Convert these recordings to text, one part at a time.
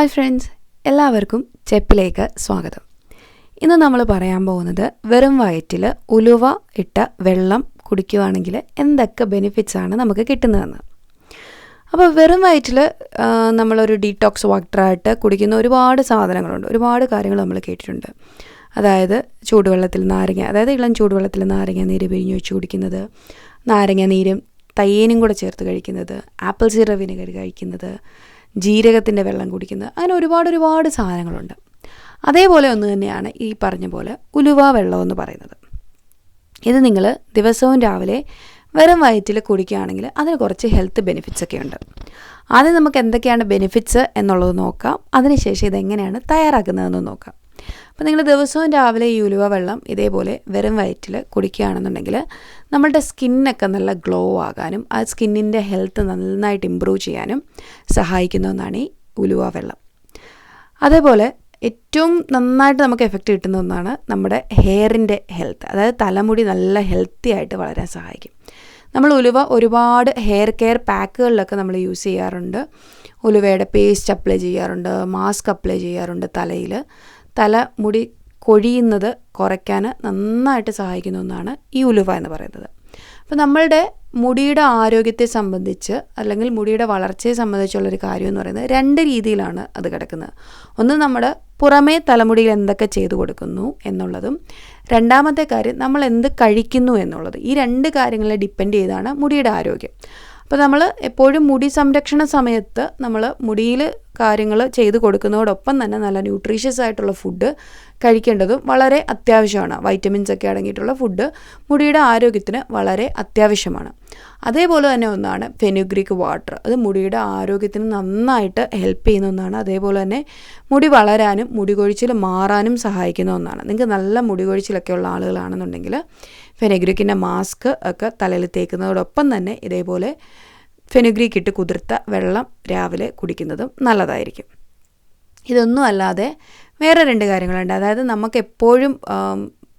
Hi friends എല്ലാവർക്കും ചെപ്പിലേക്ക് സ്വാഗതം. ഇന്ന് നമ്മൾ പറയാൻ പോകുന്നത് വെറും വയറ്റിൽ ഉലുവ ഇട്ട വെള്ളം കുടിക്കുവാണെങ്കിൽ എന്തൊക്കെ ബെനിഫിറ്റ്സ് ആണ് നമുക്ക് കിട്ടുന്നതെന്ന്. അപ്പോൾ വെറും വയറ്റിൽ നമ്മളൊരു ഡീടോക്സ് വാട്ടറായിട്ട് കുടിക്കുന്ന ഒരുപാട് സാധനങ്ങളുണ്ട്. ഒരുപാട് കാര്യങ്ങൾ നമ്മൾ കേട്ടിട്ടുണ്ട്. അതായത് ചൂടുവെള്ളത്തിൽ നാരങ്ങ അതായത് ഇളം ചൂടുവെള്ളത്തിൽ നാരങ്ങ നീര് പിഴിഞ്ഞ് വെച്ച് കുടിക്കുന്നത് നാരങ്ങ നീരും തയ്യേനും കൂടെ ചേർത്ത് കഴിക്കുന്നത് ആപ്പിൾ സീറ വിനെഗർ കഴിക്കുന്നത് ജീരകത്തിന്റെ വെള്ളം കുടിക്കുന്നത്. അങ്ങനെ ഒരുപാട് ഒരുപാട് സാധനങ്ങളുണ്ട്. അതേപോലെ ഒന്ന് തന്നെയാണ് ഈ പറഞ്ഞ പോലെ ഉലുവ വെള്ളം എന്ന് പറയുന്നത്. ഇത് നിങ്ങൾ ദിവസവും രാവിലെ വെറും വയറ്റിൽ കുടിക്കുകയാണെങ്കിൽ അതിന് കുറച്ച് ഹെൽത്ത് ബെനിഫിറ്റ്സ് ഒക്കെ ഉണ്ട്. ആദ്യം നമുക്ക് എന്തൊക്കെയാണ് ബെനിഫിറ്റ്സ് എന്നുള്ളത് നോക്കാം. അതിനുശേഷം ഇതെങ്ങനെയാണ് തയ്യാറാക്കുന്നതെന്ന് നോക്കാം. അപ്പോൾ നിങ്ങൾ ദിവസവും രാവിലെ ഈ ഉലുവ വെള്ളം ഇതേപോലെ വെറും വയറ്റിൽ കുടിക്കുകയാണെന്നുണ്ടെങ്കിൽ നമ്മളുടെ സ്കിന്നൊക്കെ നല്ല ഗ്ലോ ആകാനും ആ സ്കിന്നിന്റെ ഹെൽത്ത് നന്നായിട്ട് ഇമ്പ്രൂവ് ചെയ്യാനും സഹായിക്കുന്ന ഒന്നാണ് ഈ ഉലുവ വെള്ളം. അതേപോലെ ഏറ്റവും നന്നായിട്ട് നമുക്ക് എഫക്റ്റ് കിട്ടുന്ന ഒന്നാണ് നമ്മുടെ ഹെയറിന്റെ ഹെൽത്ത്. അതായത് തലമുടി നല്ല ഹെൽത്തി ആയിട്ട് വളരാൻ സഹായിക്കും. നമ്മൾ ഉലുവ ഒരുപാട് ഹെയർ കെയർ പാക്കുകളിലൊക്കെ നമ്മൾ യൂസ് ചെയ്യാറുണ്ട്. ഉലുവയുടെ പേസ്റ്റ് അപ്ലൈ ചെയ്യാറുണ്ട് മാസ്ക് അപ്ലൈ ചെയ്യാറുണ്ട് തലയിൽ തല മുടി കൊഴിയുന്നത് കുറയ്ക്കാൻ നന്നായിട്ട് സഹായിക്കുന്ന ഒന്നാണ് ഈ ഉലുവ എന്ന് പറയുന്നത്. അപ്പോൾ നമ്മളുടെ മുടിയുടെ ആരോഗ്യത്തെ സംബന്ധിച്ച് അല്ലെങ്കിൽ മുടിയുടെ വളർച്ചയെ സംബന്ധിച്ചുള്ളൊരു കാര്യം എന്ന് പറയുന്നത് രണ്ട് രീതിയിലാണ് അത് കിടക്കുന്നത്. ഒന്ന് നമ്മൾ പുറമേ തലമുടിയിൽ എന്തൊക്കെ ചെയ്തു കൊടുക്കുന്നു എന്നുള്ളതും രണ്ടാമത്തെ കാര്യം നമ്മൾ എന്ത് കഴിക്കുന്നു എന്നുള്ളത്. ഈ രണ്ട് കാര്യങ്ങളെ ഡിപ്പെൻഡ് ചെയ്താണ് മുടിയുടെ ആരോഗ്യം. അപ്പോൾ നമ്മൾ എപ്പോഴും മുടി സംരക്ഷണ സമയത്ത് നമ്മൾ മുടിയിൽ കാര്യങ്ങൾ ചെയ്ത് കൊടുക്കുന്നതോടൊപ്പം തന്നെ നല്ല ന്യൂട്രീഷ്യസ് ആയിട്ടുള്ള ഫുഡ് കഴിക്കേണ്ടതും വളരെ അത്യാവശ്യമാണ്. വൈറ്റമിൻസ് ഒക്കെ അടങ്ങിയിട്ടുള്ള ഫുഡ് മുടിയുടെ ആരോഗ്യത്തിന് വളരെ അത്യാവശ്യമാണ്. അതേപോലെ തന്നെ ഒന്നാണ് ഫെനുഗ്രിക് വാട്ടർ അത് മുടിയുടെ ആരോഗ്യത്തിന് നന്നായിട്ട് ഹെൽപ്പ് ചെയ്യുന്ന ഒന്നാണ്. അതേപോലെ തന്നെ മുടി വളരാനും മുടി കൊഴിച്ചിൽ മാറാനും സഹായിക്കുന്ന ഒന്നാണ്. നിങ്ങൾക്ക് നല്ല മുടി കൊഴിച്ചിലൊക്കെ ഉള്ള ആളുകളാണെന്നുണ്ടെങ്കിൽ ഫെനുഗ്രിക്കിന്റെ മാസ്ക് ഒക്കെ തലയിൽ തേക്കുന്നതോടൊപ്പം തന്നെ ഇതേപോലെ ഫെനുഗ്രിക്ക് ഇട്ട് കുതിർത്ത വെള്ളം രാവിലെ കുടിക്കുന്നതും നല്ലതായിരിക്കും. ഇതൊന്നും അല്ലാതെ വേറെ രണ്ട് കാര്യങ്ങളുണ്ട്. അതായത് നമുക്ക് എപ്പോഴും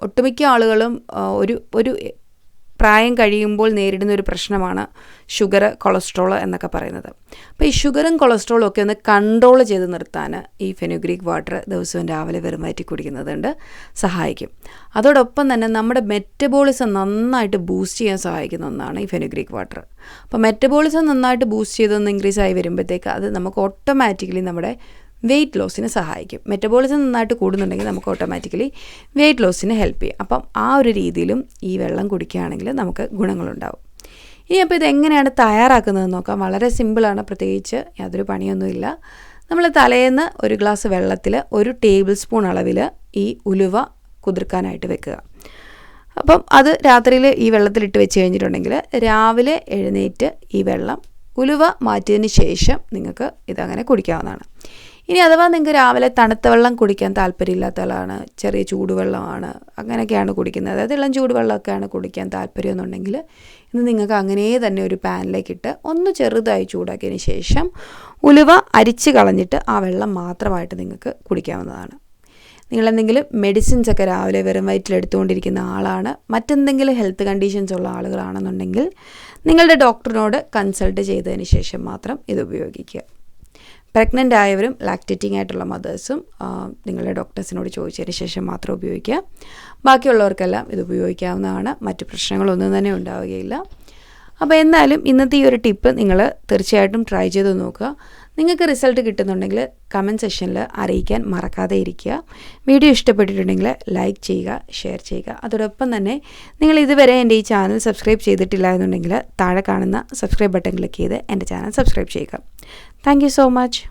ഒട്ടുമിക്ക ആളുകളും ഒരു ഒരു പ്രായം കഴിയുമ്പോൾ നേരിടുന്ന ഒരു പ്രശ്നമാണ് ഷുഗർ കൊളസ്ട്രോൾ എന്നൊക്കെ പറയുന്നത്. അപ്പോൾ ഈ ഷുഗറും കൊളസ്ട്രോളും ഒക്കെ ഒന്ന് കൺട്രോൾ ചെയ്ത് നിർത്താൻ ഈ ഫെനുഗ്രീക്ക് വാട്ടർ ദിവസവും രാവിലെ വെറും വയറ്റി കുടിക്കുന്നതുകൊണ്ട് സഹായിക്കും. അതോടൊപ്പം തന്നെ നമ്മുടെ മെറ്റബോളിസം നന്നായിട്ട് ബൂസ്റ്റ് ചെയ്യാൻ സഹായിക്കുന്ന ഒന്നാണ് ഈ ഫെനുഗ്രീക്ക് വാട്ടർ അപ്പോൾ മെറ്റബോളിസം നന്നായിട്ട് ബൂസ്റ്റ് ചെയ്തൊന്ന് ഇൻക്രീസ് ആയി വരുമ്പോഴത്തേക്ക് അത് നമുക്ക് ഓട്ടോമാറ്റിക്കലി നമ്മുടെ വെയിറ്റ് ലോസിന് സഹായിക്കും. മെറ്റബോളിസം നന്നായിട്ട് കൂടുന്നുണ്ടെങ്കിൽ നമുക്ക് ഓട്ടോമാറ്റിക്കലി വെയിറ്റ് ലോസിന് ഹെൽപ്പ് ചെയ്യും. അപ്പം ആ ഒരു രീതിയിലും ഈ വെള്ളം കുടിക്കുകയാണെങ്കിൽ നമുക്ക് ഗുണങ്ങളുണ്ടാവും. ഇനി അപ്പോൾ ഇത് എങ്ങനെയാണ് തയ്യാറാക്കുന്നത് നോക്കാം. വളരെ സിമ്പിളാണ് പ്രത്യേകിച്ച് യാതൊരു പണിയൊന്നുമില്ല. നമ്മൾ തലേന്ന് ഒരു ഗ്ലാസ് വെള്ളത്തിൽ ഒരു ടേബിൾ സ്പൂൺ അളവിൽ ഈ ഉലുവ കുതിർക്കാനായിട്ട് വെക്കുക. അപ്പം അത് രാത്രിയിൽ ഈ വെള്ളത്തിലിട്ട് വെച്ച് കഴിഞ്ഞിട്ടുണ്ടെങ്കിൽ രാവിലെ എഴുന്നേറ്റ് ഈ വെള്ളം ഉലുവ മാറ്റിയതിന് ശേഷം നിങ്ങൾക്ക് ഇതങ്ങനെ കുടിക്കാവുന്നതാണ്. ഇനി അഥവാ നിങ്ങൾക്ക് രാവിലെ തണുത്ത വെള്ളം കുടിക്കാൻ താല്പര്യമില്ലാത്ത ആളാണ് ചെറിയ ചൂടുവെള്ളമാണ് അങ്ങനെയൊക്കെയാണ് കുടിക്കുന്നത്. അതായത് ഇളം ചൂടുവെള്ളമൊക്കെയാണ് കുടിക്കാൻ താല്പര്യം എന്നുണ്ടെങ്കിൽ ഇന്ന് നിങ്ങൾക്ക് അങ്ങനെ തന്നെ ഒരു പാനിലേക്കിട്ട് ഒന്ന് ചെറുതായി ചൂടാക്കിയതിന് ശേഷം ഉലുവ അരിച്ച് കളഞ്ഞിട്ട് ആ വെള്ളം മാത്രമായിട്ട് നിങ്ങൾക്ക് കുടിക്കാവുന്നതാണ്. നിങ്ങളെന്തെങ്കിലും മെഡിസിൻസ് ഒക്കെ രാവിലെ വെറും വയറ്റിൽ എടുത്തുകൊണ്ടിരിക്കുന്ന ആളാണ് മറ്റെന്തെങ്കിലും ഹെൽത്ത് കണ്ടീഷൻസ് ഉള്ള ആളുകളാണെന്നുണ്ടെങ്കിൽ നിങ്ങളുടെ ഡോക്ടറിനോട് കൺസൾട്ട് ചെയ്തതിന് ശേഷം മാത്രം ഇത് ഉപയോഗിക്കുക. പ്രഗ്നന്റ് ആയവരും ലാക്റ്റേറ്റിംഗ് ആയിട്ടുള്ള മദേഴ്സും നിങ്ങളുടെ ഡോക്ടേഴ്സിനോട് ചോദിച്ചതിന് ശേഷം മാത്രം ഉപയോഗിക്കുക. ബാക്കിയുള്ളവർക്കെല്ലാം ഇത് ഉപയോഗിക്കാവുന്നതാണ്. മറ്റ് പ്രശ്നങ്ങളൊന്നും തന്നെ ഉണ്ടാവുകയില്ല. അപ്പോൾ എന്നാലും ഇന്നത്തെ ഈ ഒരു ടിപ്പ് നിങ്ങൾ തീർച്ചയായിട്ടും ട്രൈ ചെയ്ത് നോക്കുക. നിങ്ങൾക്ക് റിസൾട്ട് കിട്ടുന്നുണ്ടെങ്കിൽ കമന്റ് സെക്ഷനിൽ അറിയിക്കാൻ മറക്കാതെ ഇരിക്കുക. വീഡിയോ ഇഷ്ടപ്പെട്ടിട്ടുണ്ടെങ്കിൽ ലൈക്ക് ചെയ്യുക ഷെയർ ചെയ്യുക. അതോടൊപ്പം തന്നെ നിങ്ങൾ ഇതുവരെ എന്റെ ഈ ചാനൽ സബ്സ്ക്രൈബ് ചെയ്തിട്ടില്ല എന്നുണ്ടെങ്കിൽ താഴെ കാണുന്ന സബ്സ്ക്രൈബ് ബട്ടൺ ക്ലിക്ക് ചെയ്ത് എന്റെ ചാനൽ സബ്സ്ക്രൈബ് ചെയ്യുക. Thank so much